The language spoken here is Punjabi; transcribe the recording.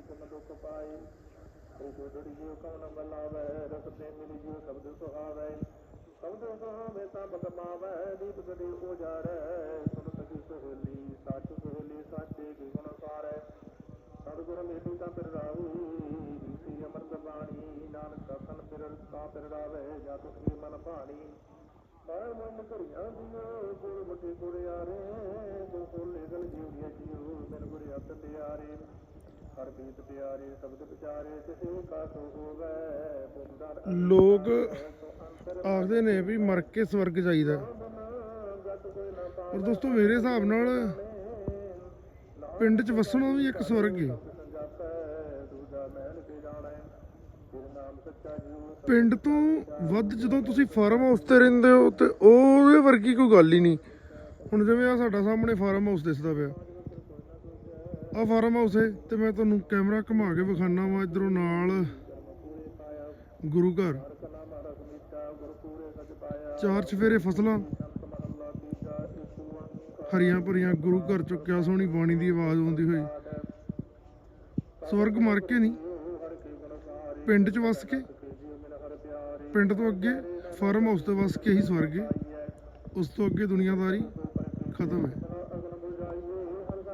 ਤਨ ਦੁਖ ਪਾਏ ਜੋ ਜੁੜੀ ਜਿਉ ਕਉ ਨ ਬਲਾਵੈ ਰਸ ਤੇ ਮਿਲੀ ਜਿਉ ਸ਼ਬਦ ਸੁਹਾਵੈ ਸ਼ਬਦ ਸੁਹਾਵੈ ਤਾਂ ਬਤਮਾਵੈ ਦੀਪ ਕਦੇ ਉਜਾਰੈ ਸੁਨ ਸਕੀ ਸੋਹਲੀ ਸੱਚ ਸੋਹਲੀ ਸਾਚੇ ਕੀ ਗੁਣ ਸਾਰੈ ਸਤਿਗੁਰ ਮੇਲੀ ਤਾਂ ਫਿਰ ਰਾਹੂ ਈਸੀ ਅਮਰਤ ਬਾਣੀ ਨਾਨਕ ਕਥਨ ਫਿਰ ਕਾ ਫਿਰ ਰਾਵੈ ਜਤ ਮਨ ਭਾਣੀ ਦਿਓ ਗੁਰ ਬਟੇ ਗੁਰਿਆਰੇ ਗੋ ਖੋਲੇ ਗਲ ਜਿਉੜੀਆਂ ਜਿਉ ਬਿਨ ਗੁਰ ਅਤ ਪਿਆਰੇ ਹਰ ਬੀਤ ਪਿਆਰੇ ਸ਼ਬਦ ਵਿਚਾਰੇ ਤਿਸੇ ਕਾ ਸੋ ਹੋਵੈ ਪੁੰਦਰ ਲੋਕ ਆਖਦੇ ਨੇ ਵੀ ਮਰ ਕੇ ਸਵਰਗ ਜਾਈਦਾ। ਪਰ ਦੋਸਤੋ ਮੇਰੇ ਹਿਸਾਬ ਨਾਲ ਪਿੰਡ 'ਚ ਵਸਣਾ ਵੀ ਇੱਕ ਸਵਰਗ ਹੈ ਪਿੰਡ ਤੋਂ ਵੱਧ ਜਦੋਂ ਤੁਸੀਂ ਫਾਰਮ ਹਾਊਸ ਤੇ ਰਹਿੰਦੇ ਹੋ ਤੇ ਉਹਦੇ ਵਰਗੀ ਕੋਈ ਗੱਲ ਹੀ ਨਹੀਂ। ਹੁਣ ਜਿਵੇਂ ਆ ਸਾਡਾ ਸਾਹਮਣੇ ਫਾਰਮ ਹਾਊਸ ਦਿਸਦਾ ਪਿਆ। ਆ ਫਾਰਮ ਹਾਊਸ ਹੈ ਤੇ ਮੈਂ ਤੁਹਾਨੂੰ ਕੈਮਰਾ ਘੁਮਾ ਕੇ ਵਿਖਾਣਾ ਵਾ ਇਧਰੋਂ ਨਾਲ ਗੁਰੂ ਘਰ। ਚਾਰ ਚਫੇਰੇ ਫਸਲਾਂ। ਹਰੀਆਂ ਭਰੀਆਂ ਗੁਰੂ ਘਰ ਚੁੱਕਿਆ ਸੋਹਣੀ ਬਾਣੀ ਦੀ ਆਵਾਜ਼ ਆਉਂਦੀ ਹੋਈ। ਸਵਰਗ ਮਰ ਕੇ ਨਹੀਂ। ਪਿੰਡ 'ਚ ਵਸ ਕੇ। ਪਿੰਡ ਤੋਂ ਅੱਗੇ, ਫਾਰਮ ਹਾਊਸ ਤੋਂ ਵਸ ਕੇ ਹੀ ਸਵਰਗ ਉਸ ਤੋਂ ਅੱਗੇ ਦੁਨੀਆਦਾਰੀ ਖਤਮ ਹੈ।